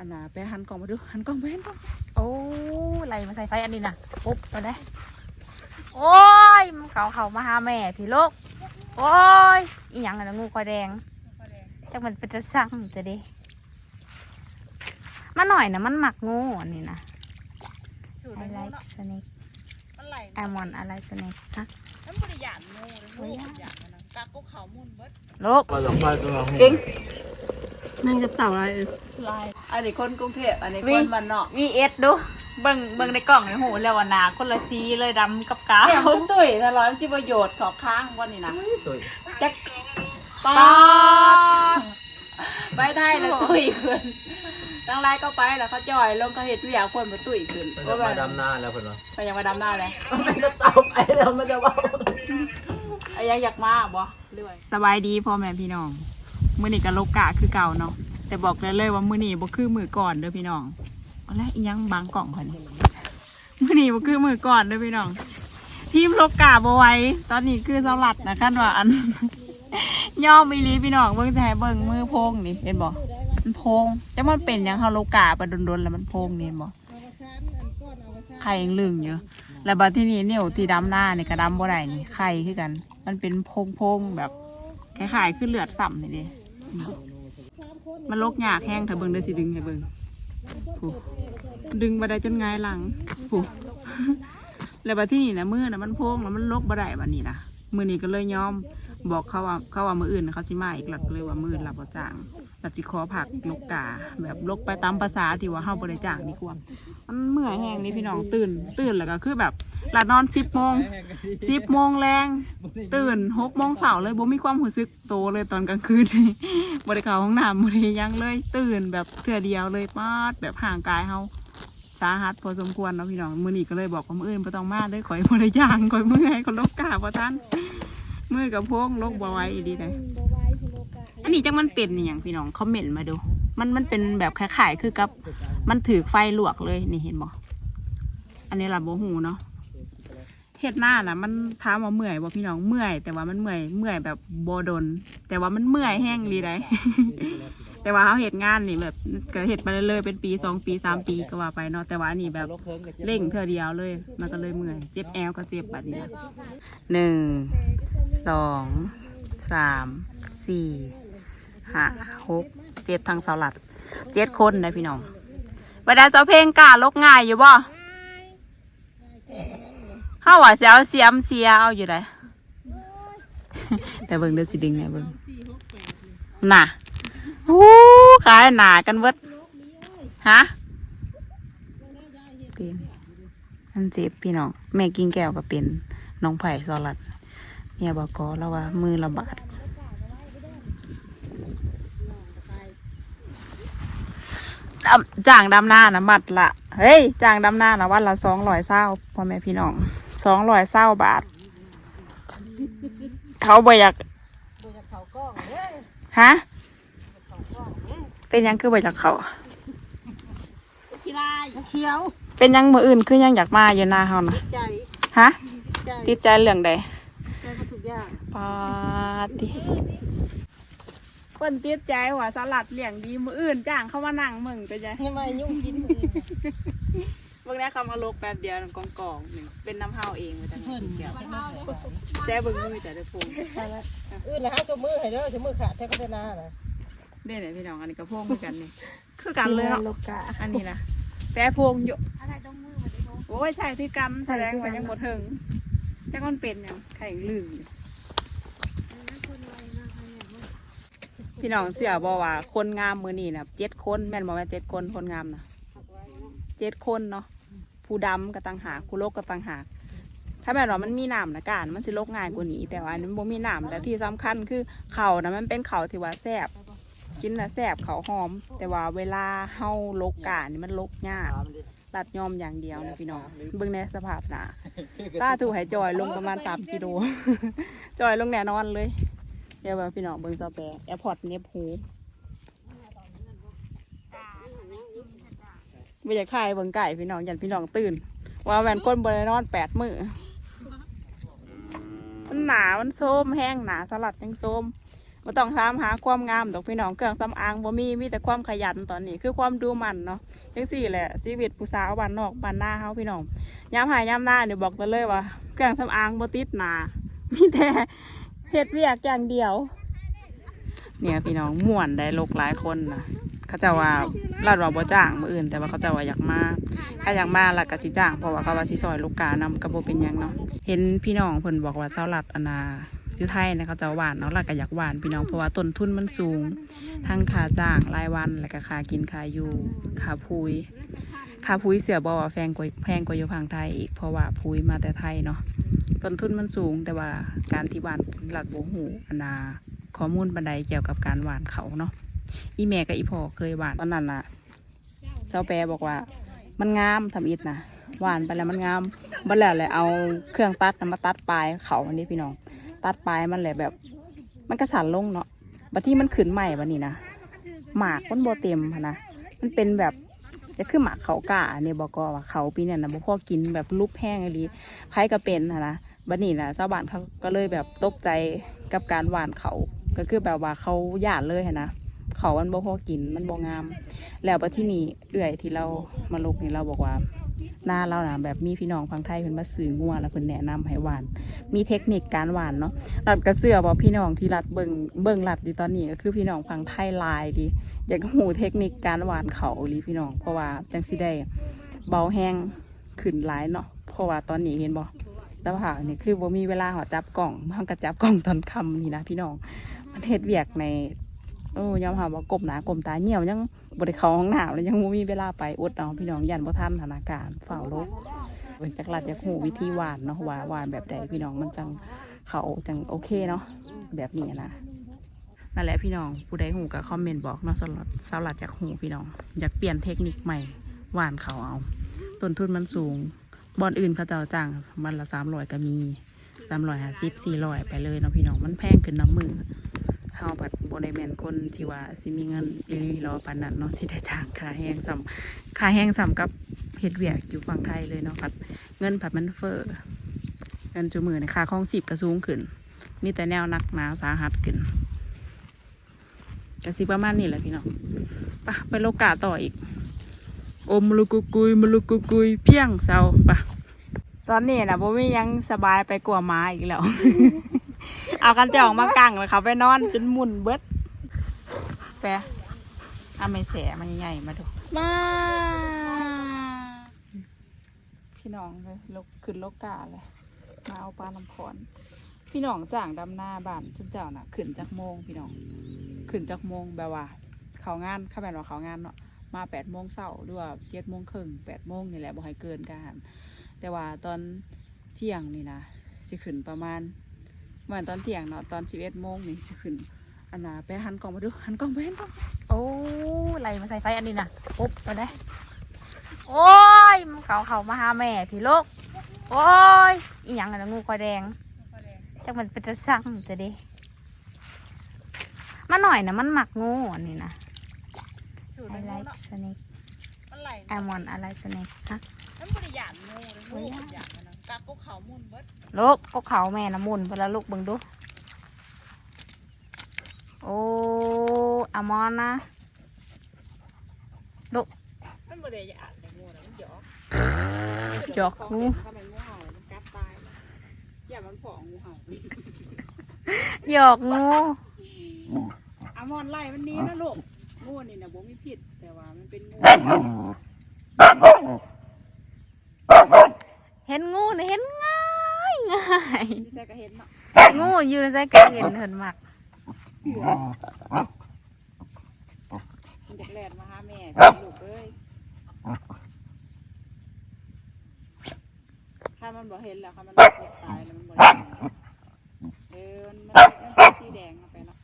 อันน่ะไปหันกล่องมาดูหันกล่องไปหันกล่องโอ้ไหลมาใส่ไฟอันนี้น่ะปุ๊บตัวนี้โอ้ยมันเขาเขามาหาแม่พี่ลูกโอ้ยอีหยังอะนะงูคอยแดงจักมันเป็นจะสั่งจะดิมาหน่อยนะมันหมักงูอันนี้นะสูตร I มัน like snake มันไหล I want I like snake ฮะมันบริยานงูเลยงูบริยานมันนะกักก็เขามุ่นเบิดลูกมาสัมภาษณ์ตัวเราเก่งแม่งจะเต่าอะไรลาย อันนี้คนกรุงเทพอันนี้คนมันเนาะวีเอสดูเบิ่งเบิ่งในกล่องในหูแล้วว่าหนาคนละสีเลยดำกับกาแก้ววตุ้ยถ้าร้อยสิประโยชน์ขอค้างวันนี้นะตุยจักปอดไปได้แล้วตุ้ยขึ้นตั้งไรก็ไปแล้วเขาจ่อยลงเขาเห็ดวิทยาคนมาตุ้ยขึ้นมันจะมาดำหน้าแล้วเพิ่นวะไปยังมาดำหน้าเลยมันจะเต่าไปแล้วมันจะว่าไอ้ยังอยากมาบ่เรื่อยสบายดีพ่อแม่พี่น้องมื้อนี้ก็โลกะคือเก่าเนาะ แต่บอกเลยเลยว่ามือนีบ่คือมือก่อนเด้อพี่น้องเอาละอียังบางกล่องคนี่มื้อนีบ่คือมือก่อนเด้อพี่น้อง ทีมโลกะบ่ไว้ ตอนนี้คือสลัดนะคันว่าอัน ย่อมอีหลีพี่น้องเบิ่งจะให้เบิ่งมือโพงนี่เห็นบ่มันโพงแต่มันเป็นหยังเฮาโลกะไปโดนๆแล้วมันโพงนี่เห็นบ่ไข่ยังลึงอยู่แล้วบัดที่นี่เนี่ยที่ดำหน้าเนี่ยก็ดำบ่ได้นี่ไข่คือกัน มันเป็นโพงๆแบบคล้ายๆคือเลือดซ้ำนี่เด้อ มันลกยากแห้งถ้าเบิ่งเด้อสิดึงให้เบิ่งผู้ดึงบ่ได้จนงายหลังผู้แล้วบัดที่นี่นะมือนะมันโพงแล้วมันลกบ่ได้บัดนี้นะมือนี้ก็เลยยอม บอกเขาว่าเขาว่ามืออื่นเขาสิมาอีกหลักเลยว่ามืออื่นรับบ่จ้างแัดสิขอผักลกกาแบบลกไปตามภาษาที่ว่าเฮาบ่ได้จ้างดีกว่ามันเมื่อยแห้งนี่พี่น้องตื่น ตื่นแล้วก็คือแบบหลับนอน10โมง10โมงแรงตื่น6โมงเช้าเลยบ่มีความรู้สึกโตเลยตอนกลางคืนนี่บ่ได้เข้าห้องน้ำบ่ได้ยังเลย ตื่นแบบเทื่อเดียวเลยปาดแบบห่างกายเฮาสาหัสพอสมควรเนาะพี่น้องมือนี้ก็เลยบอกว่ามืออื่นบ่ต้องมาเด้อข่อยบ่ได้ย่างขอยเมื่อยขอยลกกาบ่ทัน มือกับพวงลกบ่ไหว้อีดีเลยอันนี้จังมันเป็นอหย่างพี่น้องคอมเมนต์มาดู มันมันเป็นแบบคล้ายๆคือกับ มันถือไฟลวกเลยนี่เห็นบ่อันนี้ล่ะบ่หูเนาะเฮ็ดหน้าน่ะมันถามว่าเมื่อยบ่พี่น้องเมื่อย แต่ว่ามันเมื่อยเมื่อยแบบบ่ดน แต่ว่ามันเมื่อยแห้งลีได้ แต่ว่าเขาเห็ดงานนี่แบบก็เห็ดมาเรื่อยๆเป็นปีสองปีสามปีก็ว่าไปเนาะแต่ว่าอันนี่แบบเร่งเธอเดียวเลย มันก็เลยเมื่อย เจ็บแอลก็เจ็บแบบนี้หนึ่งสองสามสี่ห้าหกเจ็ดทางเสาหลัดเจ็ดคนนะพี่น้องเวลาเจ้าเพลงก้าลกง่ายอยู่บ่เฮาว่าสิเอาเสียมเสียเอาอยู่ไดแต่เบิ่งเด้อสิดึงไงเบิ่งน่ะ โอ้ขายหนากันเวิดฮะเป็นอันเจ็บพี่น้องแม่กินแก้วก็เป็นน้องไผ่สลัดเมียบอกกอแล้วว่า มือระบาดจ้างดำหน้านะมัดละเฮ้ยจ้างดำหน้านะวันละสองร้อยเศร้าพ่อแม่พี่น้องสองร้อยเศร้าบาท เขาบ่อยากฮะ เป็นหยังคือไปจากเขาขี้ลายเขียว เป็นหยังมืออื่นคือยังอยากมาอยู่หน้าเขานะใจฮะใจติดใจเรื่องใดใจมาทุกอย่างปาติคนติดใจว่าสลัดเลี้ยงดีมืออื่นจ้างเขามานั่งมึงเป็นไงยังไม่ยุ่งกินมือเบิ่งได้คำอารมณ์แป๊บเดียวกองกองๆหนึ่งเป็นน้ำเฮาเองเลยแต่ไม่กินแก้วแซ่เบิ่งมือแต่ได้พงอื่นแล้วฮะชมมือให้เด้อชมมือขาดแท้ก็ได้นาน่ะ เด้เนี่ยพี่น้องอันนี้ก็พงเหมือนกันนี่คือกันเลยเนาะอันนี้นะแต่พงอยู่อะไรต้องมือมาดิโโอ้ยใช่ที่กันแสดงว่ายังหมดถึงจักมันเป็นหยังไข่ลืมอยู่พี่น้องเสียบอกว่าคนงามมือนี่นะเจ็ดคนแม่นบอกว่าเจ็ดคนคนงามนะเจ็ดคนเนาะผู้ดำก็ต่างหากผู้โลกก็ต่างหากถ้าแม่นว่ามันมีน้ำนะการมันสิโลกง่ายกว่านี้ แต่ว่าอันนี้มันบ่มีน้ำแต่ที่สำคัญคือเขาวนะมันเป็นเขาวที่ว่าแซ่บ กินแล้วแซ่บเขาวหอม แต่ว่าเวลาเฮาโลกกานี่มันโลกยากรัดยอมอย่างเดียวนะพี่น้องเบิ่งในสภาพหนาตาถูกหายจอยลงประมาณสามกิโลจอยลงแน่นอนเลย เดี๋ยวว่าพี่น้องเบิ่งเจ้าแปรแอร์พอร์ตเน็บหูไม่อยากถ่ายเบิ่งไก่พี่น้องยันพี่น้องตื่น ว่าแวนก้นบริโนอนแปดมือมันหนา มันโซมแห้งหนาสลัดยังโซม บ่ต้องถามหาความงามดอกพี่น้องเครื่องสำอางบ่มีมีแต่ความขยันตอนนี้คือความดูมันเนาะจังสี่แหละชีวิตผู้สาวบ้านนอกบ้านหน้าเฮาพี่น้องยามหายยามหน้าเนี่ยบอกได้เลยว่าเครื่องสำอางบ่ติดหนามีแต่เฮ็ดเวียกอย่างเดียว เนี่ยพี่น้องม่วนได้ลกหลายคนนะเขาจะว่าลาดว่าบ่จ้างมืออื่น แต่ว่าเขาจะว่าอยากมาถ้าอยากมาล้วก็สิจ้างเพราะว่าเขาว่าสิซอยลูกกานำก็บ่เป็นยังเนาะเห็นพี่น้องเพิ่นบอกว่าเซาลัดอนา อยู่ไทยนะเขาจะหวานเนาะแล้วก็อยากหวานพี่น้องเพราะว่าต้นทุนมันสูง ทั้งค่าจ้างรายวันแล้วก็ค่ากินค่าอยู่ค่าพุยค่าพุยเสียบ่ว่าแพงกว่าแพงกว่าอยู่ฝั่งไทยอีกเพราะว่าพุยมาแต่ไทยเนาะต้นทุนมันสูงแต่ว่าการที่หวานหลัดโบหูอนนาข้อมูลบันไดเกี่ยวกับการหวานเขาเนาะอีแม่กับอีพ่อเคยหวานตอนนั้นน่ะเจ้าแปรบอกว่ามันงามทำอิดนะหวานไปแล้วมันงามบัดแล้วเลยเอาเครื่องตัดน่ะมาตัดปลายเขาอันนี้พี่น้อง ตัดปลายมันเลยแบบ มันกระสันลงเนาะบัดที่มันขึ้นใหม่บัดนี้นะหมากมันโบเต็มหั้นนะมันเป็นแบบจะขึ้นหมากเขากะเนี่ยบอกว่าเขาปีเนี่ยนะบ่พอกินแบบรูปแห้งอะไรใครก็เป็นหั้นนะบัดนี้นะชาวบ้านเขาก็เลยแบบตกใจกับการหวานเขาก็คือแบบว่าเขาหยาดเลยหั้นนะเขามันบ่พอกินมันบ่งาม แล้วบัดที่นี่เอื่อยที่เรามาลกนี่เราบอกว่า หน้าเรานะแบบมีพี่น้องพังไทยเพิ่นมาซื้องัวแล้วเพิ่นแนะนำให้หวาน มีเทคนิคการหวานเนาะรัดกระเสือบอกพี่น้องที่รัดเบิงเบิงรัดดีตอนนี้ก็คือพี่น้องพังไทยลายดี อยากหูเทคนิคการหวานเขาอีหลีพี่น้องเพราะว่าจังสิได้เบาแห้งขึ้นหลายเนาะเพราะว่าตอนนี้เห็นบ่สภาพนี่คือบ่มีเวลาหอจับกล่องมันก็จับกล่องตอนค่ำนี่นะพี่น้องมันเฮ็ดเวียกในโอ้ยอมหาว่ากลมหนากลมตาเหี่ยวยัง บริเขาห้องหนาวเลยยังมีเวลาไปอดเอาพี่น้องยันบ่ทันสถานการณ์ฝ่าวโลกเป็นจักรัดจากหูวิธีหวานเนาะว่าหวานแบบใดพี่น้องมันจังเขาจังโอเคเนาะแบบนี้นะนั่นแหละพี่น้องผู้ใดหูก็คอมเมนต์บอกเนาะสลัดสลัดจากหูพี่น้อง อยากเปลี่ยนเทคนิคใหม่หวานเขาเอาต้นทุนมันสูงบอนอื่นเขาเจ้าจ้างมันละสามร้อยก็มีสามร้อยห้าสิบสี่ร้อยไปเลยเนาะพี่น้องมันแพงขึ้นน้ำมือเฮาบัด บ่ได้แม่นคนที่ว่าสิมีเงินอีหลีรอปานนั้นเนาะสิได้จ้างค่าแห้งซ้ำค่าแห้งซ้ำกับเฮ็ดเวียกอยู่ฝั่งไทยเลยเนาะผัดเงินผัดมันเฟ้อเงินจุมือในค่าของสิบก็สูงขึ้น มีแต่แนวนักหนาสาหัสขึ้นก็สิประมาณนี้แหละพี่น้องไปะไปโลกาต่ออีก อมลุกุกุยมลุกุกุย เพียงเศร้าปะตอนนี้นะบ่มียังสบายไปกว่าหมาอีกแล้ว เอากันจะออกมากังเลยเขาไปนอนจนหมุนเบิดแปะเอาไม่แสมันใหญ่ๆมาดูมาพี่น้องเลยลกขึ้นโลกาเลย มาเอาปลาน้ำพรพี่น้องจ้างดำหน้าบ้านชุนเจ้าน่ะขึ้นจากโมงพี่น้องขึ้นจากโมงแบบว่า เขางานเข้าแบนว่าเขางานเนาะมาแปดโมงเช้าหรือว่าเจ็ดโมงครึ่งแปดโมงนี่แหละบ่ให้เกินกันแต่ว่าตอนเที่ยงนี่นะสิขึ้นประมาณ เหมือนตอนเที่ยงเนาะตอนสิบเอ็ดโมงนี่สิขึ้นอันน่ะไปหันกล้องมาดูหันกล้องไปหันกล้องโอ้ไรมาใส่ไฟอันนี้นะปุ๊บตัวได้โอ้ยมันเขาเขามาหาแม่พี่ลูกโอ้ยอีหยังอะนะงูควายแดงจักมันเป็นตะสั่งจะดิมาหน่อยนะมันหมักงูอันนี้นะสูตร I มัน like เนาะ snake มันไหล I want I like snake ฮะมันบริยานงูเลยงูบริยานมันนะ กากกเขามุ่นเบิดลูกก็เขาแม่น้ำมุนเพนละลูกเบิ่งดู โอ้อามอนนะมันบริยานแต่งูนะมันหยอกหยอกงูถ้ามันงูเห่ามันกัดตายนะอย่ามันผองูเห่าหยอกงูอามอนไล่มันหนี้นะลูกงูนี่นะบ่มีผิดแต่ว่ามันเป็นงู เห็นงูนี่เห็นง่าย ง่ายที่แซ่ก็เห็นเนาะงูอยู่ในใจกระเห็นเหินหมักมันจะแล่นมาหาแม่พี่ลูกเอ้ยถ้ามันบ่เห็นแล้วค่ะมันบ่ตายแล้วมันบ่ได้เออมันมันมันเป็นสีแดงเอาไปเนาะ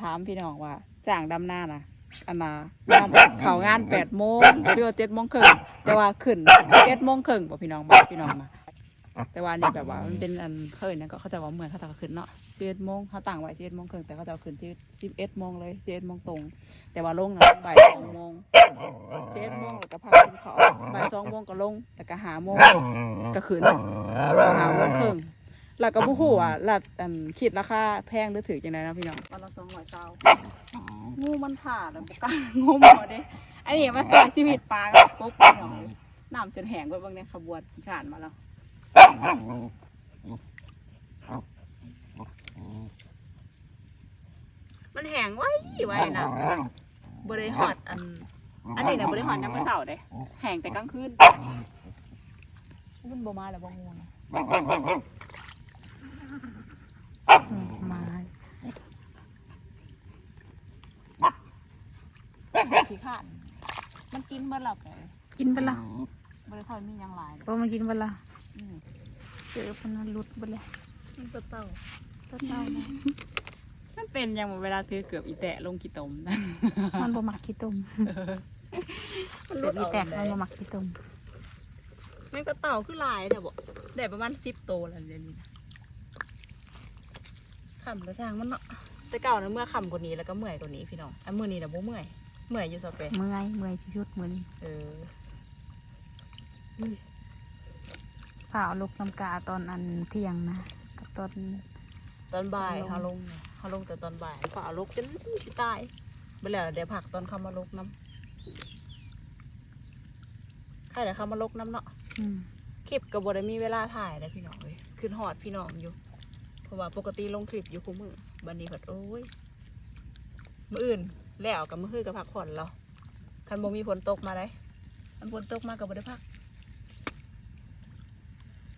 ถามพี่น้องว่าจ้างดำหน้าน่ะอันน่ะเขางานแปดโมงหรือว่าเจ็ดโมงครึ่งแต่ว่าขึ้นเจ็ดโมงครึ่งบ่พี่น้องบอกพี่น้องมา แต่ว่านี่แบบว่ามันเป็นอันเคยเนี่ยก็เขาจะว่าเหมือนเขาจะเอาขึ้นเนาะสิบเอ็ดโมงเขาต่างไว้สิบเอ็ดโมงครึ่งแต่เขาจะเอาขึ้นสิบเอ็ดโมงเลยสิบเอ็ดโมงตรง แต่ว่าลงนะบ่ายสองโมงสิบเอ็ดโมงแล้วก็พักกินข้าวบ่ายสองโมงก็ลงแล้วก็หาโมงก็ขึ้นหาโมงครึ่งแล้วก็บ่ฮู้ว่าลัดอันคิดราคาแพงหรือถูกจังไดนะพี่น้องวันละ200เซางูมันผ่าแล้วบ่กล้างมบ่เด้อันนี้มาซอยชีวิตปลากับกบพี่น้องน้ำจนแห้งเบิดเบิ่งในขบวนขานมาแล้ว มันแห้งไว้ไว้นะบริหอดอัน อันนี้เนี่ยบริหอดยามมื้อเช้าเด้แห้งแต่กลางคืนมันบ่มาแล้วบ่งูนะอืมมาขี้ขานมันกินเมื่อหลับเลยกินไปละบริค่อยมีหยังหลายเลยโอ้มันกินไปละอืม เจอพันธุ์หลุดไปเลยมันตัวเต่าต้นเน่านะมันเป็นอยังเวลาถือเกือบอีแตะลงกี่ตมนะมันบ่มักขี้ตุ่มมันเดี๋ยวมีแตกมันบ่มักขี้ตุ่มมันก็เต่าคือหลายแต่บอกได้ประมาณสิบโตแล้วเดี๋ยวนี้นะขำกระช่างมันเนาะแต่เก่านะเมื่อขำกว่านี้แล้วก็เมื่อยกว่านี้พี่น้องอันมือนี้นะโบเมื่อยเมื่อยอยู่สเปนเมื่อยเมื่อยที่สุดมื้อนี้เออ ผ่าเอาลูกน้ำกาตอนอันเที่ยงนะกับตอน ตอนบ่ายลง เขาลงเขาลงแต่ตอนบ่ายเขาเอาลกจนสิตายไปแล้วเดี๋ยวผักตอนเขามาลกน้ำใครเดี๋ยวเขามาลกน้ำเนาะอืมคลิปกับบได้มีเวลาถ่ายเลยพี่น้องเลยขึ้นหอดพี่น้องอยู่ เพราะว่าปกติลงคลิปอยู่คู่มือบันนี้ผัดโอ้ยมืออื่นแล้วกับมือคือกับพักผ่อนเราคันบ่มีฝนตกมาได้คันฝนตกมากับบ่ได้พัก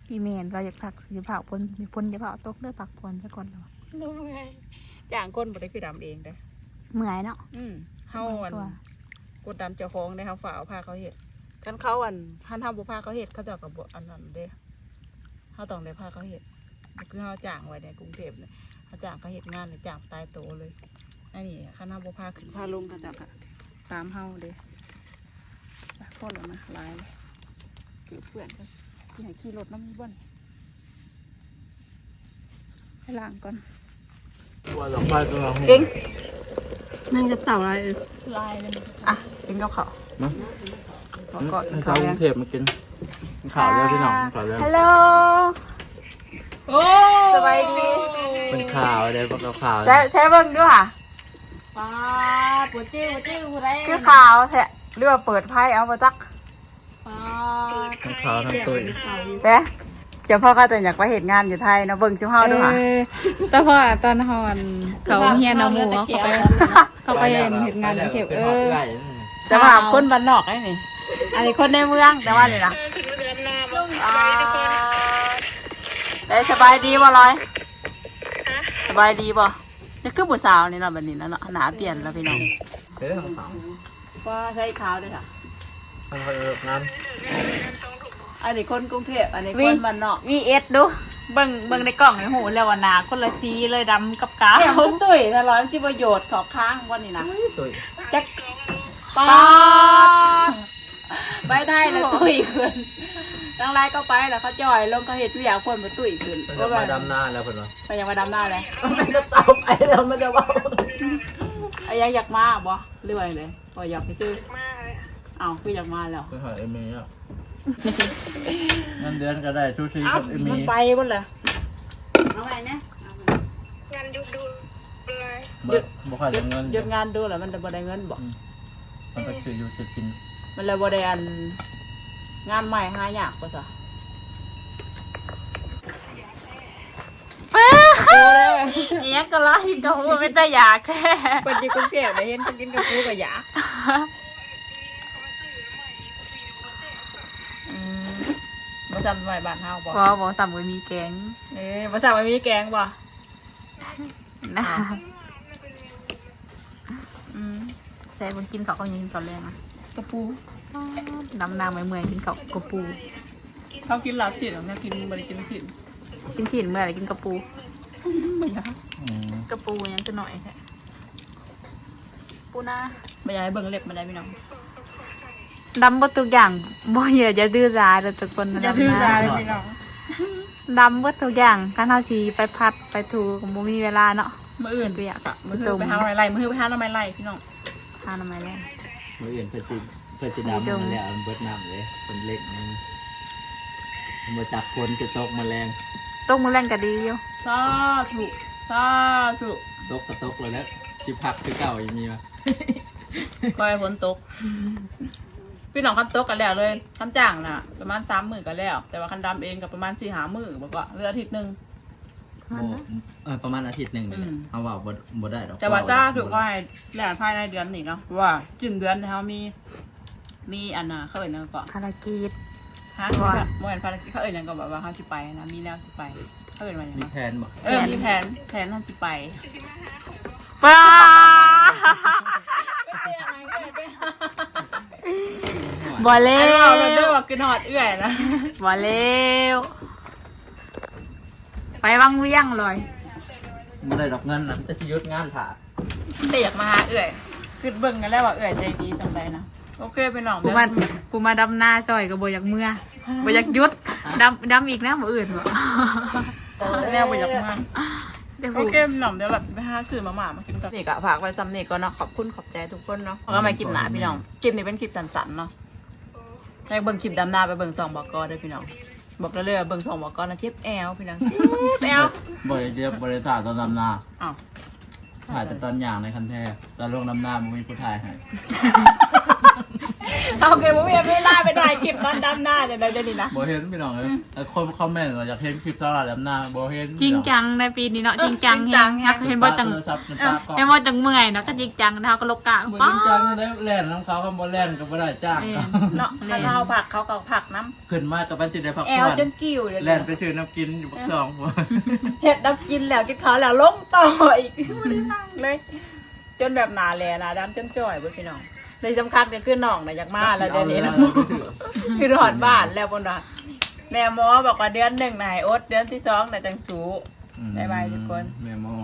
พี่เมนเราอยากผักสิเผาพนมีพนจะเผาตกเด้อผักพนซะก่อนแล้วรู้ไงจ้างคนบ่ได้คือดำเองเด้อเมื่อยเนาะอืมเฮาอันตัวกดดันเจ้าของได้เขาฝ่าเอาผ้าเขาเห็ดคันเขาอันท่านทำบุผ้าเขาเห็ดเขาเจะกับบอันนั้นเด้เขาต้องได้ผ้าเขาเห็ดคือเขาจ้างไว้ในกรุงเทพเนี่ยเขาจ้างเขาเห็ดงานเนี่ยจ้างตายโตเลยอันนี้คันทำบุผ้าขึ้นผ้าลงเขาเจะกะตามเฮาเด้ไปพ่อหลนะลายเลยเกือบเพื่อนก็ ที่ไหนขี่รถน้ำมีบ่นให้ล้างก่อนว่าดอกไฟตัวเราเก่งแม่งจะเต่าลายลายเลยอะกินกับเขาขอก่อนให้ชาวกรุงเทพมากินข่าวเลยพี่น้องข่าวเลยฮัลโหลโอ้สบายดีเป็นข่าวเลยพวกเราข่าวใช้ใช้เบิ่งด้วยค่ะป้าปวดจิ้วปวดจิ้วผู้ใดคือข่าวแท้หรือว่าเปิดไพ่เอามาจักป้า ทั้งข่าวทั้งตุ้ยเด้เจ้าพ่อก็จะอยากไปเห็นงานอยู่ไทยเนาะเบิ่งจุ๊เฮาด้วยค่ะแต่พอตอนฮอนเขาเฮียนเอาหมูเขาไปเขาไปเห็นงานเข็บเออจะมาคนบ้านนอกไอ้นี่อันนี้คนในเมืองแต่ว่านี่นะอ่าได้สบายดีบ่ลอยสบายดีบ่จะคือผู้สาวนี่เนาะแบบนี้แล้วเนาะหนาเปลี่ยนแล้วพี่น้องเฮ้ยข่าวว่าใช้ขาวด้วยค่ะ ทางคนงานอันนี้คนกรุงเทพอันนี้วิ่คงนบ้านนอกมีเอสดู เบิ่งเบิ่งในกล่องในหูแล้วว่าหนาคนละสีเลยดำกับกาวเห็นคุณตุ้ยถ้าร้อยชิประโยชน์ขอค้างวันนี้นะตุ้ยจักปาดไปได้แล้วตุ้ยขึ้นตั้งไรก็ไปแล้วเขาจ่อยลงเขาเห็ดทุกอย่างคนมาตุ้ยขึ้นมันจะมาดำหน้าแล้วเพิ่นว่าไปยังมาดำหน้าเลยมันจะตาไปแล้วมันจะว่าไอ้ยังอยากมาบ่เรื่อยเลยพออยากไปซื้อ อ้าวคืออยากมาแล้วคือหาเอมี่อะเงินเดือนก็ได้ชูชีอ้ากัวบเอมัมี่นไปหมดเลยเอาไปเนี่ยเบิดบ่ค่อยได้เงินหยุดงานดูแล้วมันจะบ่ได้เงินบ่มันก็ชื่ออยู่ชื่อกิน มันเลยบ่ได้อันงานใหม่หายากกว่าซะโอ้แล้วอีหยังก็ไล่กับหูเป็นตาอยากแท้เปิดอยู่กรุงเทพได้เห็นคนกินกับปูกับหยาอืมบ่ จำไว้บ้านเฮาบ่พอบอกสามมือมีแกงเอ๊ะบ่สั่งไว้มีแกงบ่นะอืมใช่เบิ่งกินเขาวเขายังกินตอนแรกนะกระปูดำนางไม่เมื่อยกินเขาวกระปู เขากินหลับสิหรอเนี่ยกินบ่ได้กินสิกินฉีนเมื่อไหร่กินกระปูไม่ได้อืมกระปูยังจะหน่อยแค่ปูนาบ่อยากให้เบิ่งเล็บมันได้พี่น้อง ดำหมดทุกอย่างบ่เยอะอย่าดื้อซาเลยทุกคนอย่าถือสาเลยพี่น้องดำหมดทุกอย่างการเท่าชีไปพัดไปถูก็บ่มีเวลาเนาะมื้ออื่นเปียกอะมื้อคือไปหาหน่อไม้ไล่มื้อคือไปหาหน่อไม้ไล่พี่น้องทานทำไมแล้วมื้ออื่นเพิ่นสิเพิ่นสิดำมาแล้วมันเบิดน้ำเลยเป็นเล็กนึงมาจับคนจะตกแมลงตกมือแรงก็ดีอยู่สาธุสาธุตกกระตกเลยแล้วจิบผักคือเก่าอีกมีมาก็ให้ฝนตก พี่น้องคันตกกันแล้วเลยคันจ้างน่ะ ประมาณสามมือกันแล้ว แต่ว่าคันดำเองกับประมาณสี่หามือบอกว่าเหลืออาทิตย์หนึ่งโอ้เออประมาณอาทิตย์หนึ่งนี่แหละอืม เอาว่าบ่บ่ได้ดอกแต่ว่าซาถูกก็ให้แล้วภายในเดือนนี้เนาะเพราะว่าจิ้นเดือนเขามีมีอันน่ะเขาเอ่ยนั่นก็ภารกิจ ฮะว่า โมเห็นภารกิจเขาเอ่ยนั่นก็แบบว่าเขาสิไปนะมีแนวสิไปเขาเอ่ยมาอย่างมีไรแผนบ่เออมีแผนแผนท่านสิไปว้า บ่เล่เอาเราด้วยว่ากินหอดเอื่อยนะบ่เร็วไปวังเวียงเลยบ่ได้ดอกเงินนะมันจะสิหยุดงานถ่าแต่อยากมาหาเอื่อยคือเบิ่งกันแล้วว่าเอื่อยใจดีจังไดนะโอเคไปน้องกูเดี๋ยวมากูมาดำนาซอยกับโบอยากเมื่อโบอยากหยุดดำดำอีกนะบ่อื่นบ่แนวไปอยากมาเดี๋ยวโอกูเคหน่อมเดี๋ยวแบบสิไปหาซื้อมาหมามากินกับนี่กะฝากไว้ซ้ำนี่ก็เนาะขอบคุณขอบใจทุกคนเนาะแล้วก็มาคลิปหนาพี่น้องคลิปนี้เป็นคลิปสั้นๆเนาะ ในเบิ่งคลิปดำนาไปเบิ่งซองบอกกอด้วยพี่น้อง บอกเรื่อยๆว่าเบิ่งซองบอกกอนะเจ็บแอวพี่น้องเจ็บแอวบ่ได้เจ็บบ่ได้ถ่ายตอนดำนาอ้าวถ่ายแต่ตอนอย่างในคันแท้ตอนลงดำนามันมีผู้ถ่ายให้ โอเคผมยังไม่ล่าไปถ่ายคลิปตอนดำนาเดี๋ยวเดี๋ยวนี้นะบ่เห็นพี่น้องเอ้ยแต่คนคอมเมนต์ว่าอยากเห็นคลิปสลัดดำนาบ่เห็นจริงจังในปีนี้เนาะจริงจังจริงจังแฮะเห็นบ่จังโทรศัพท์น้ำตาก็เห็นบ่จังเมื่อยเนาะก็จริงจังนะคะก็ลกกะบ่ป้าจริงจังเลยได้แล่นน้ำเขาคำบ่แล่นก็บ่ได้จ้างเอเขาอเนาะถ้าเราผักเขาก็ผักน้ขึ้นมากับบันจิได้พักำแอผ่วอนจนกิ้วเดี๋ยวแล่นี้นไปซื้อน้ำกินอยู่บักสองบ่เห็ดน้ำกินแล้วกินเขาวแล้วลงต่ออีกไม่ได้นั่งเลยจนแบบหนาแลหนาดำจนจ่อยเบ่พี่น้อง เลยสำคัญก็คือน้องนะอยากมาแล้วเดี๋ยวนี้เนาะคือหอดบ้านแล้วบนว่าแม่หมอบอกว่าเดือนหนึ่งนายอดเดือนที่สองนายจังสูบ๊ายบายทุกคน แม่หมอ